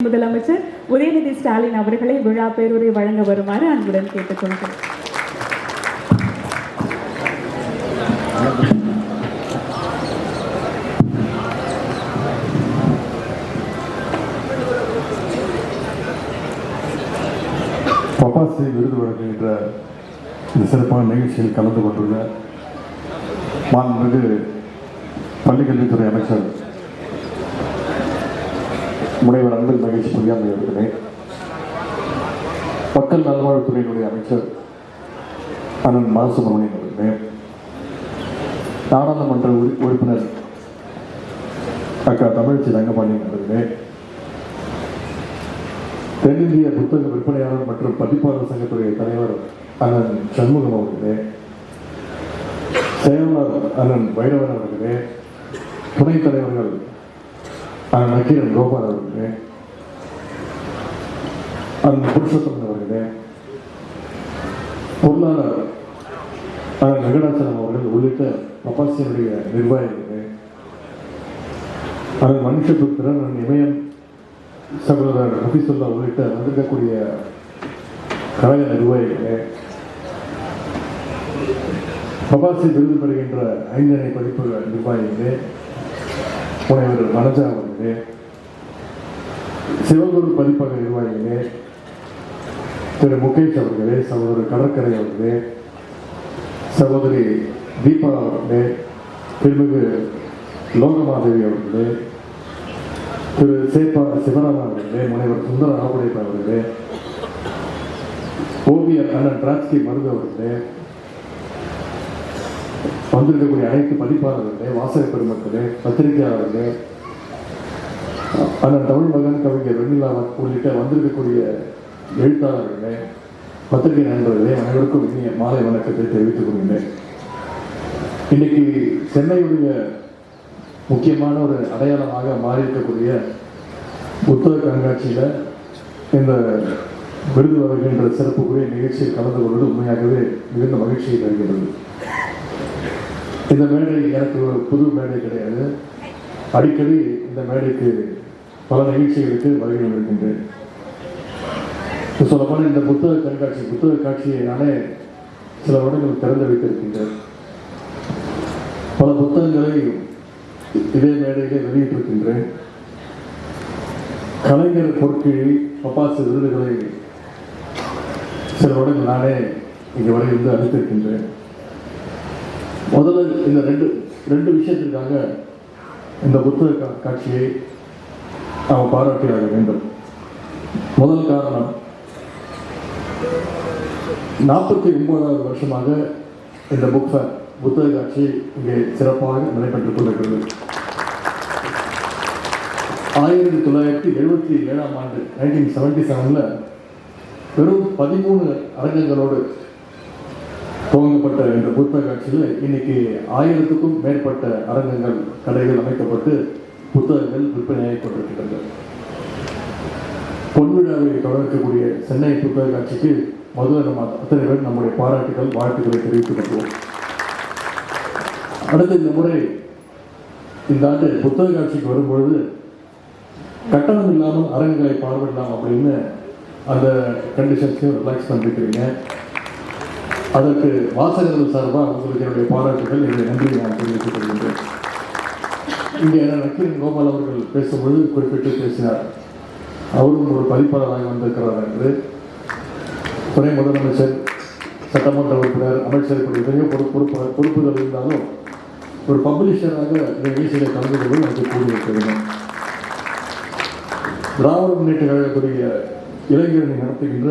முதலமைச்சர் உதயநிதி ஸ்டாலின் அவர்களை விழா பேருரை வழங்க வருமாறு அன்புடன் கேட்டுக்கொள்கிறேன் பப்பாசி விருது வழங்குகின்ற இந்த சிறப்பான நிகழ்ச்சியில் கலந்து கொண்டுள்ள மாண்புமிகு பள்ளிக்கல்வித்துறை அமைச்சர் முனைவர் அன்பில் மகிழ்ச்சி பொய்யாமை இருக்கிறேன் மக்கள் நல்வாழ்வுத்துறையினுடைய அமைச்சர் அண்ணன் பாலசுப்ரமணியன் அவர்களே. நாடாளுமன்ற உறு- உறுப்பினர் அக்கா தமிழ்ச்சி ரங்கபாண்டியன் அவர்களே. தென்னிந்திய புத்தக விற்பனையாளர் மற்றும் பதிப்பாளர் சங்கத்துடைய தலைவர் அண்ணன் சண்முகம் அவர்களே. செயலாளர் அண்ணன் வைரவன் அவர்களே. துணைத் தலைவர்கள் நக்கீரன் கோபால் அவர்களே அந்த புருஷோத்தமன் அவர்களே பொருளாளர் அண்ணன் வெங்கடாச்சலம் அவர்கள் உள்ளிட்ட பப்பாசியனுடைய நிர்வாகிகளே அண்ணன் மனுஷபுத்திரன் அண்ணன் இமயம் சகோதரர் ஹபீசுல்லா உள்ளிட்ட வந்திருக்கக்கூடிய கழக நிர்வாகிகளே பபாசி விருது பெறுகின்ற ஐந்தனை பதிப்பு நிர்வாகிகளே முனைவர் மனஜா அவர்களே சிவகுரு பதிப்பக நிர்வாகிகளே திரு முகேஷ் அவர்களே சகோதரர் கடற்கரை அவர்களே சகோதரி தீபா அவர்களே திருமிகு லோகமாதேவி அவர்களே திரு சேப்பா சிவராம அவர்களே முனைவர் சுந்தர ஆபுடையப்ப அவர்களே ஓவியர் அண்ணன் டிராட்ஸ்கி மருது அவர்களே வந்திருக்கக்கூடிய அனைத்து பதிப்பாளர்களே வாசக பெருமக்களே பத்திரிகையாளர்களே அண்ணன் தமிழ் மகன் கவிஞர் வெண்ணிலா உள்ளிட்ட வந்திருக்கக்கூடிய எழுத்தாளர்களே பத்திரிகை நண்பர்களே அனைவருக்கும் இனிய மாலை வணக்கத்தை தெரிவித்துக் கொள்கிறேன். இன்னைக்கு சென்னையுடைய முக்கியமான ஒரு அடையாளமாக மாறியிருக்கக்கூடிய புத்தக கண்காட்சியில் இந்த விருது வருகின்ற சிறப்புக்குரிய நிகழ்ச்சியில் கலந்து கொள்வது உண்மையாகவே மிகுந்த மகிழ்ச்சியை தருகிறது இந்த மேடை எனக்கு ஒரு புது மேடை கிடையாது. அடிக்கடி இந்த மேடைக்கு பல நிகழ்ச்சிகளுக்கு வருகை இருக்கின்றேன். சொல்லப்போனால் இந்த புத்தக கண்காட்சி புத்தக காட்சியை நானே சில வருடங்கள் திறந்து வைத்திருக்கின்றேன். பல புத்தகங்களை இதே மேடையிலே வெளியிட்டிருக்கின்றேன். கலைஞர் பொற்கிழி பப்பாசு விருதுகளை சில வருடங்கள் நானே இங்கே வரை இருந்து அளித்திருக்கின்றேன். முதல்ல இந்த ரெண்டு ரெண்டு விஷயத்திற்காக இந்த புத்தக காட்சியை நாம் பாராட்டியாக வேண்டும். முதல் காரணம் நாற்பத்தி ஒன்பதாவது வருஷமாக இந்த புக் ஃபேர் புத்தக காட்சி இங்கே சிறப்பாக நடைபெற்றுக் கொண்டிருக்கிறது. ஆயிரத்தி தொள்ளாயிரத்தி எழுபத்தி ஏழாம் ஆண்டு நைன்டீன் செவன்டி செவனில் வெறும் பதிமூணு அரங்கங்களோடு துவங்கப்பட்ட இந்த புத்தக காட்சியில் இன்னைக்கு ஆயிரத்துக்கும் மேற்பட்ட அரங்கங்கள் கடைகள் அமைக்கப்பட்டு புத்தகங்கள் விற்பனையாகிக் கொண்டிருக்கின்றன. பொன்விழாவை தொடர்க்கக்கூடிய சென்னை புத்தக காட்சிக்கு முதல்ல நம்ம அத்தனை பேர் நம்முடைய பாராட்டுகள் வாழ்த்துக்களை தெரிவித்துக் கொள்வோம். அடுத்து இந்த முறை இந்த ஆண்டு புத்தக காட்சிக்கு வரும்பொழுது கட்டணம் இல்லாமல் அரங்குகளை பார்வையிடலாம் அப்படின்னு அந்த கண்டிஷன்ஸையும் ரிலாக்ஸ் பண்ணிருக்கிறீங்க அதற்கு வாசகர்கள் சார்பாக உங்களுக்கு என்னுடைய பாராட்டுகள் என்னுடைய நன்றியை நான் தெரிவித்துக் கொள்கின்றேன். இங்கே நக்கீரன் கோபால் அவர்கள் பேசும்பொழுது குறிப்பிட்டு பேசினார். அவரும் ஒரு பதிப்பாளராக வந்திருக்கிறார் என்று. துணை முதலமைச்சர் சட்டமன்ற உறுப்பினர் அமைச்சர் இப்படி பொறுப்பு பொறுப்புகள் இருந்தாலும் ஒரு பப்ளிஷராக இந்த நிகழ்ச்சியில் கலந்து கொள்வது எனக்கு கூறியிருக்கிறோம் திராவிட முன்னேற்ற கழகத்துடைய இளைஞர்கள் நடத்துகின்ற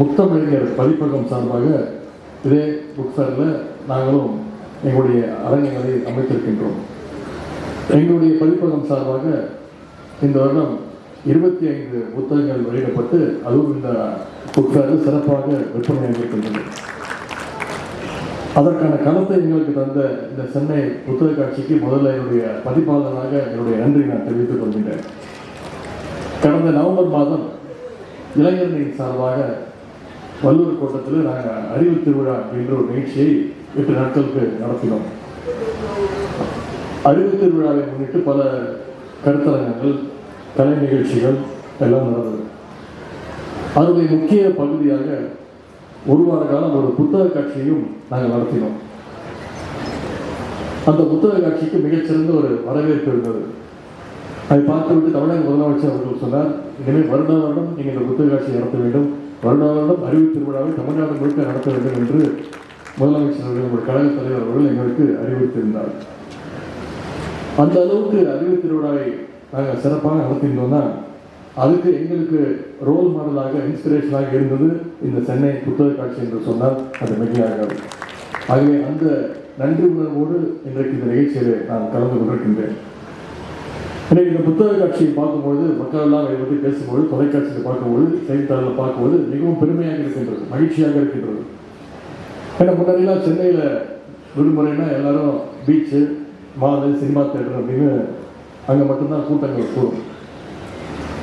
முத்தமிழர் பதிப்பகம் சார்பாக இதே புக் ஃபேரில் நாங்களும் எங்களுடைய அரங்கங்களை அமைத்திருக்கின்றோம். எங்களுடைய பதிப்பகம் சார்பாக இந்த வருடம் இருபத்தி ஐந்து புத்தகங்கள் வெளியிடப்பட்டு அதுவும் இந்த புக் ஃபேரில் சிறப்பாக விற்பனையாக இருக்கின்றது அதற்கான கணத்தை எங்களுக்கு தந்த இந்த சென்னை புத்தக காட்சிக்கு முதல்ல என்னுடைய பதிப்பாளராக என்னுடைய நன்றி நான் தெரிவித்துக் கொள்கின்றேன். கடந்த நவம்பர் மாதம் இளைஞர்களின் சார்பாக வல்லூர் கோட்டத்தில் நாங்கள் அறிவு திருவிழா என்ற ஒரு நிகழ்ச்சியை எட்டு நாட்களுக்கு நடத்தினோம். அறிவு திருவிழாவை முன்னிட்டு பல கருத்தரங்கங்கள் கலை நிகழ்ச்சிகள் எல்லாம் நடந்தது. அதனுடைய முக்கிய பகுதியாக ஒரு வார காலம் ஒரு புத்தக காட்சியையும் நாங்கள் நடத்தினோம். அந்த புத்தக காட்சிக்கு மிகச்சிறந்த ஒரு வரவேற்பு இருந்தது. அதை பார்த்துவிட்டு தமிழக முதலமைச்சர் அவர்கள் சொன்னார் இனிமேல் வருடம் வருடம் நீங்கள் இந்த புத்தக காட்சியை நடத்த வேண்டும். வருடாந்தம் அறிவு திருவிழாவை தமிழ்நாடு முழுக்க நடத்த வேண்டும் என்று முதலமைச்சர் அவர்கள் ஒரு கழக தலைவர் அவர்கள் எங்களுக்கு அறிவுறுத்தியிருந்தார். அந்த அளவுக்கு அறிவு திருவிழாவை நாங்கள் சிறப்பாக நடத்தியிருந்தோம்னா அதுக்கு எங்களுக்கு ரோல் மாடலாக இன்ஸ்பிரேஷனாக இருந்தது இந்த சென்னை புத்தக காட்சி என்று சொன்னால் அது மிகையாகாது. ஆகவே அந்த நன்றி உணர்வோடு இன்றைக்கு இந்த நிகழ்ச்சியில் நான் கலந்து கொண்டிருக்கின்றேன். இன்னைக்கு இந்த புத்தக காட்சியை பார்க்கும்பொழுது மக்கள் எல்லாம் இதை பற்றி பேசும்பொழுது தொலைக்காட்சியில் பார்க்கும்போது செய்தித்தாளில் பார்க்கும்போது மிகவும் பெருமையாக இருக்கின்றது மகிழ்ச்சியாக இருக்கின்றது. ஏன்னா முன்னாடிலாம் சென்னையில் விடுமுறைனா எல்லாரும் பீச்சு மாலு சினிமா தேட்டர் அப்படின்னு அங்கே மட்டும்தான் கூட்டங்கள் கூடும்.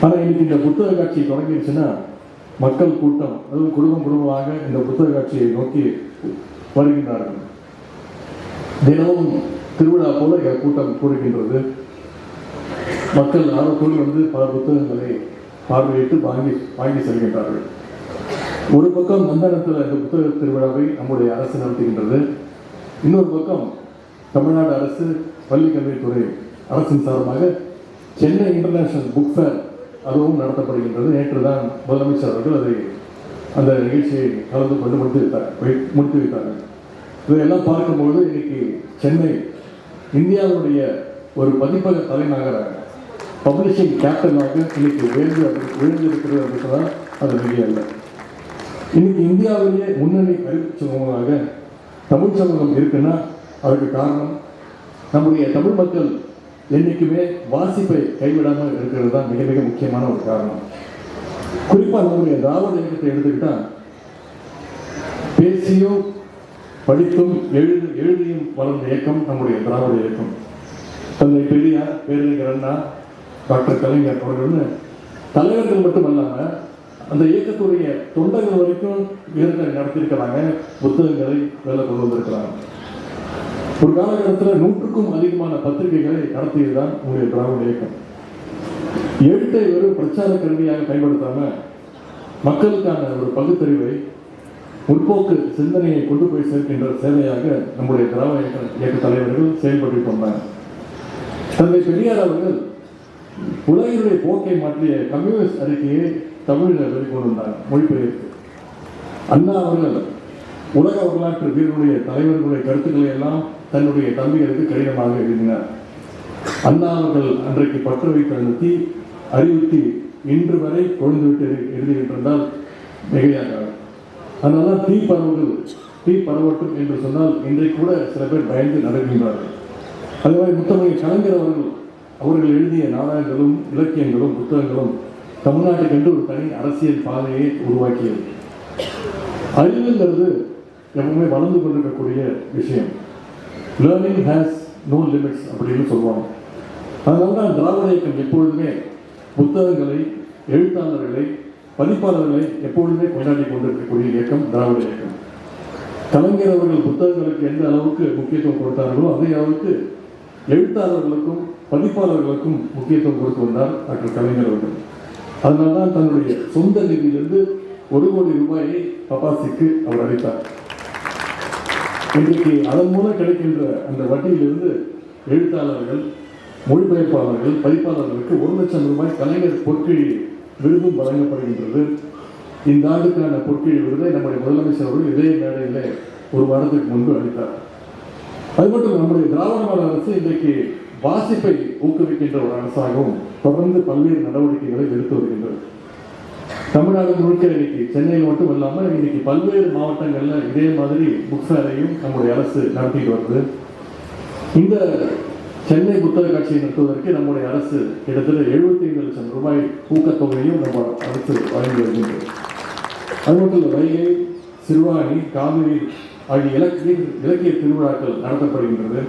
ஆனால் இன்னைக்கு இந்த புத்தக காட்சி தொடங்கிடுச்சுன்னா மக்கள் கூட்டம் அதுவும் குடும்பம் குடும்பமாக இந்த புத்தக காட்சியை நோக்கி வருகின்றார்கள். தினமும் திருவிழா போல கூட்டம் கூடுகின்றது. மக்கள் ஆர்வத்தோடு வந்து பல புத்தகங்களை பார்வையிட்டு வாங்கி வாங்கி செல்கின்றார்கள். ஒரு பக்கம் மந்தானத்தில் இந்த புத்தக திருவிழாவை நம்முடைய அரசு நடத்துகின்றது. இன்னொரு பக்கம் தமிழ்நாடு அரசு பள்ளி கல்வித்துறை அரசின் சார்பாக சென்னை இன்டர்நேஷனல் புக் ஃபேர் அதுவும் நடத்தப்படுகின்றது. நேற்று தான் முதலமைச்சர் அவர்கள் அதை அந்த நிகழ்ச்சியை கலந்து கொண்டு முடித்து வைத்தார் முடித்து வைத்தார்கள் இதையெல்லாம் பார்க்கும்போது இன்னைக்கு சென்னை இந்தியாவுடைய ஒரு பதிப்பக தலைநகராக பப்ளிஷிங் கேப்டனாக இன்னைக்கு உயர்ந்து உயர்ந்திருக்கிறது அப்படின்றதான் அது மிக இல்லை இன்னைக்கு இந்தியாவிலேயே முன்னணி அறிவு சமூகமாக தமிழ் சமூகம் இருக்குன்னா அதுக்கு காரணம் நம்முடைய தமிழ் மக்கள் என்றைக்குமே வாசிப்பை கைவிடாமல் இருக்கிறது தான் மிக மிக முக்கியமான ஒரு காரணம். குறிப்பாக நம்முடைய திராவிட இயக்கத்தை எடுத்துக்கிட்டா பேசியும் படித்தும் எழுது எழுதியும் வளர்ந்த இயக்கம் நம்முடைய திராவிட இயக்கம். தந்தை பெரியார் பேரறிஞர் அண்ணா டாக்டர் கலைஞர் அவர்கள்னு தலைவர்கள் மட்டும் இல்லாமல் அந்த இயக்கத்துடைய தொண்டர்கள் வரைக்கும் வீரர்களை நடத்தியிருக்கிறாங்க புத்தகங்களை வேலை கொண்டு வந்திருக்கிறாங்க. ஒரு காலகட்டத்தில் நூற்றுக்கும் அதிகமான பத்திரிகைகளை நடத்தியதுதான் உங்களுடைய திராவிட இயக்கம். எழுத்தை ஒரு பிரச்சார கருவியாக பயன்படுத்தாம மக்களுக்கான ஒரு பகுத்தறிவை முற்போக்கு சிந்தனையை கொண்டு போய் சேர்க்கின்ற சேவையாக நம்முடைய திராவிட இயக்க இயக்க தலைவர்கள் செயல்பட்டு வந்தாங்க தந்தை பெரியார் அவர்கள் உலகினுடைய போக்கை மாற்றிய கம்யூனிஸ்ட் அறிக்கையை தமிழில் வெளிக்கொண்டு வந்தார் மொழிபெயர்த்து. அண்ணா அவர்கள் உலக வரலாற்று வீரருடைய தலைவர்களுடைய கருத்துக்களை எல்லாம் தன்னுடைய தம்பிகளுக்கு கடினமாக எழுதினார். அண்ணா அவர்கள் அன்றைக்கு பற்ற வைத்த நிறுத்தி அறிவித்து அறிவுத்தி இன்று வரை கொழுந்துவிட்டு எழுதியிருந்தால் மிகையாக அதனால தீ பரவுகள் தீ பரவட்டும் என்று சொன்னால் இன்றைக்கு கூட சில பேர் பயந்து நடக்கின்றார்கள். அதே மாதிரி முத்தமிழ் கலைஞர் அவர்கள் அவர்கள் எழுதிய நாடகங்களும் இலக்கியங்களும் புத்தகங்களும் தமிழ்நாட்டுக்கென்று ஒரு தனி அரசியல் பாதையை உருவாக்கியது. அறிவுங்கிறது எப்பவுமே வளர்ந்து கொண்டிருக்கக்கூடிய விஷயம். லேர்னிங் ஹேஸ் நோ லிமிட்ஸ் அப்படின்னு சொல்லுவாங்க. அதனால தான் திராவிட இயக்கம் எப்பொழுதுமே புத்தகங்களை எழுத்தாளர்களை பதிப்பாளர்களை எப்பொழுதுமே கொண்டாடி கொண்டிருக்கக்கூடிய இயக்கம் திராவிட இயக்கம். கலைஞர் அவர்கள் புத்தகங்களுக்கு எந்த அளவுக்கு முக்கியத்துவம் கொடுத்தார்களோ அதே அளவுக்கு எழுத்தாளர்களுக்கும் பதிப்பாளர்களுக்கும் முக்கியத்துவம் கொடுத்து வந்தார் டாக்டர் கலைஞர் அவர்கள். அதனால்தான் தன்னுடைய சொந்த நிதியிலிருந்து ஒரு கோடி ரூபாயை பப்பாசிக்கு அவர் அளித்தார். இன்றைக்கு அதன் மூலம் கிடைக்கின்ற அந்த வட்டியிலிருந்து எழுத்தாளர்கள் மொழிபெயர்ப்பாளர்கள் பதிப்பாளர்களுக்கு ஒரு லட்சம் ரூபாய் கலைஞர் பொற்கிழி விருதும் வழங்கப்படுகின்றது. இந்த ஆண்டுக்கான பொற்கிழி விருதை நம்முடைய முதலமைச்சர் அவர்கள் இதே மேடையிலே ஒரு வாரத்துக்கு முன்பு அளித்தார். அது மட்டும் நம்முடைய திராவிட மாடல் அரசு இன்றைக்கு வாசிப்பை ஊக்குவிக்கின்ற ஒரு அரசாகவும் தொடர்ந்து பல்வேறு நடவடிக்கைகளை எடுத்து வருகின்றது. தமிழ்நாடு முழுக்க இன்னைக்கு சென்னையில் மட்டும் இல்லாமல் இன்னைக்கு பல்வேறு மாவட்டங்கள்ல இதே மாதிரி புக் ஃபேரையும் நம்முடைய அரசு நடத்திட்டு வருது. இந்த சென்னை புத்தக காட்சியை நடத்துவதற்கு நம்முடைய அரசு கிட்டத்தட்ட 75 லட்சம் ரூபாய் ஊக்கத்தொகையும் நம்ம அரசு வழங்கி வருகின்றது. அது மட்டும் இல்லை வைகை சிறுவாணி காவிரி ஆகிய இலக்கிய இலக்கிய திருவிழாக்கள் நடத்தப்படுகின்றது.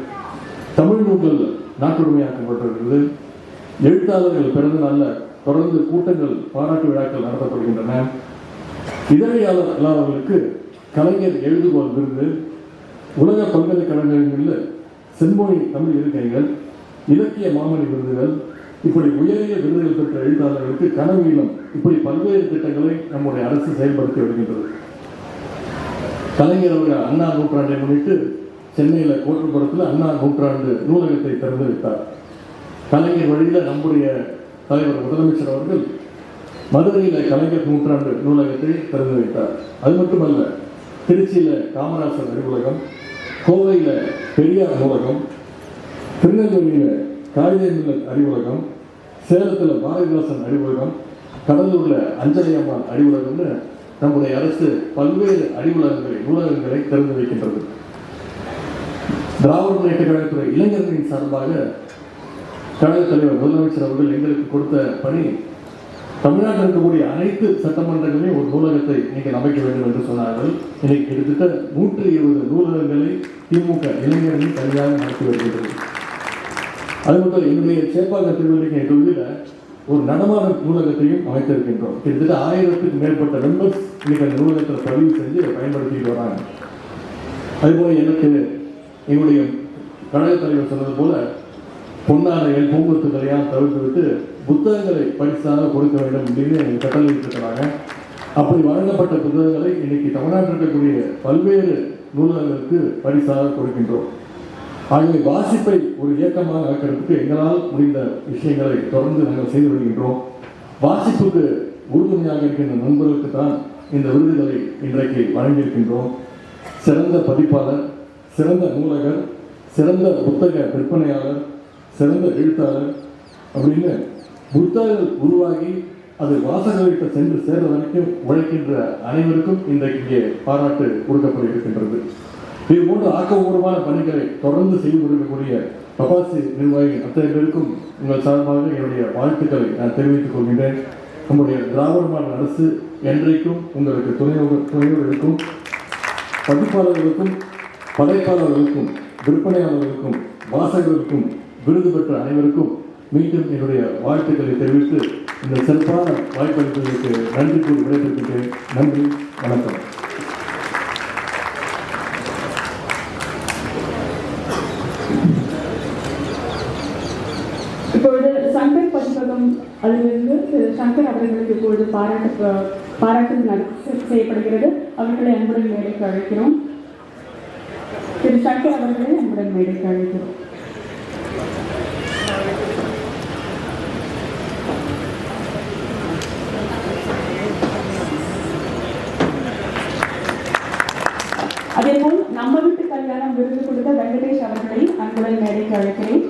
தமிழ் நூல்கள் நாட்டுடைமையாக்கப்பட்டிருக்கிறது எழுத்தாளர்கள் பிறந்த நாளில் தொடர்ந்து கூட்டங்கள் பாராட்டு விழாக்கள் நடத்தப்படுகின்றன. இதழியாளர்களுக்கு கலைஞர் எழுதுகோள் விருது. உலக பல்கலைக்கழகங்களில் செம்மொழி தமிழ் இருக்கைகள் இலக்கிய மாமணி விருதுகள் இப்படி உயரிய விருதுகள் பெற்ற எழுத்தாளர்களுக்கு கனவீனம் இப்படி பல்வேறு திட்டங்களை நம்முடைய அரசு செயல்படுத்தி வருகின்றது. கலைஞர் அவர்கள் அண்ணா நூற்றாண்டை முன்னிட்டு சென்னையில் கோட்டுப்புறத்தில் அண்ணா நூற்றாண்டு நூலகத்தை திறந்து வைத்தார். கலைஞர் வழியில் நம்முடைய தலைவர் முதலமைச்சர் அவர்கள் மதுரையில் கலைஞர் நூற்றாண்டு நூலகத்தை திறந்து வைத்தார். அது மட்டுமல்ல திருச்சியில் காமராசர் அறிவுலகம் கோவையில் பெரியார் நூலகம் திருநெல்வேலியில் காகிதமில்ல அறிவுலகம் சேலத்தில் பாரதிதாசன் அறிவுலகம் கடலூரில் அஞ்சலி அம்மாள் அறிவுலகம்னு நம்முடைய அரசு பல்வேறு அறிவுலகங்களை நூலகங்களை திறந்து வைக்கின்றது. திராவிட முன்னேற்ற கழகத்துறை இளைஞர்களின் சார்பாக கழகத் தலைவர் முதலமைச்சர் அவர்கள் எங்களுக்கு கொடுத்த பணி தமிழ்நாட்டில் இருக்கக்கூடிய அனைத்து சட்டமன்றங்களையும் ஒரு நூலகத்தை நீங்கள் அமைக்க வேண்டும் என்று சொன்னார்கள். இன்னைக்கு கிட்டத்தட்ட நூற்றி இருபது நூலகங்களை திமுக இளைஞர்கள் தனியாக நடத்தி வருகின்றது அது மட்டும் என்னுடைய சேப்பாக்க திருவள்ளிக்கை தொகுதியில் ஒரு நடமாட நூலகத்தையும் அமைத்திருக்கின்றோம். கிட்டத்தட்ட ஆயிரத்துக்கு மேற்பட்ட மெம்பர்ஸ் இன்னைக்கு அந்த நூலகத்தில் பதிவு செஞ்சு பயன்படுத்திட்டு வராங்க. அதுபோல் எனக்கு என்னுடைய கழக தலைவர் சொன்னது போல பொன்னாடைகள் பூங்கொத்துக்களையெல்லாம் தவிர்த்து விட்டு புத்தகங்களை பரிசாக கொடுக்க வேண்டும் அப்படின்னு கட்டளை இருக்கிறாங்க அப்படி வழங்கப்பட்ட புத்தகங்களை இன்னைக்கு தமிழ்நாட்டில் இருக்கக்கூடிய பல்வேறு நூலகங்களுக்கு பரிசாக கொடுக்கின்றோம். ஆகவே வாசிப்பை ஒரு இயக்கமாக ஆக்கிறதுக்கு எங்களால் முடிந்த விஷயங்களை தொடர்ந்து நாங்கள் செய்து வருகின்றோம். வாசிப்புக்கு உறுதுணையாக இருக்கின்ற நண்பர்களுக்கு தான் இந்த விருதுகளை இன்றைக்கு வழங்கியிருக்கின்றோம். சிறந்த பதிப்பாளர் சிறந்த நூலகர் சிறந்த புத்தக விற்பனையாளர் சிறந்த எழுத்தாளர் அப்படின்னு புத்தகங்கள் உருவாகி அது வாசகர்கிட்ட சென்று சேர்ந்த வரைக்கும் உழைக்கின்ற அனைவருக்கும் இன்றைக்கு இங்கே பாராட்டு கொடுக்கப்பட்டிருக்கின்றது இது போன்ற ஆக்கப்பூர்வமான பணிகளை தொடர்ந்து செய்து கொண்டிருக்கக்கூடிய பபாசி நிர்வாகி அத்தனை பேருக்கும் உங்கள் சார்பாக என்னுடைய வாழ்த்துக்களை நான் தெரிவித்துக் கொள்கின்றேன். நம்முடைய திராவிட மாடல் அரசு என்றைக்கும் உங்களுக்கு துணையோடு துணையோடு இருக்கும். பதிப்பாளர்களுக்கும் படைப்பாளர்களுக்கும் விற்பனையாளர்களுக்கும் வாசகர்களுக்கும் விருது பெற்ற அனைவருக்கும் மீண்டும் என்னுடைய வாழ்த்துக்களை தெரிவித்து இந்த சிறப்பான வாய்ப்பளித்ததற்கு நன்றி கூறி விடைபெறுகின்றேன். நன்றி வணக்கம். இப்பொழுது சங்கர் பதிப்பகம் அதிலிருந்து திரு சங்கர் அவர்களுக்கு இப்பொழுது பாராட்டு பாராட்டு செய்யப்படுகிறது. அவர்களை அன்புடன் மேடைக்கு அழைக்கிறோம். திரு சங்கர் அவர்களை நம்முடன் மேடைக்கு அழைக்கிறோம். அதேபோல் நம்ம வீட்டு கல்யாணம் விருது கொடுத்த வெங்கடேஷ் அவர்களை அன்புடன் மேடைக்கு அழைக்கிறேன்.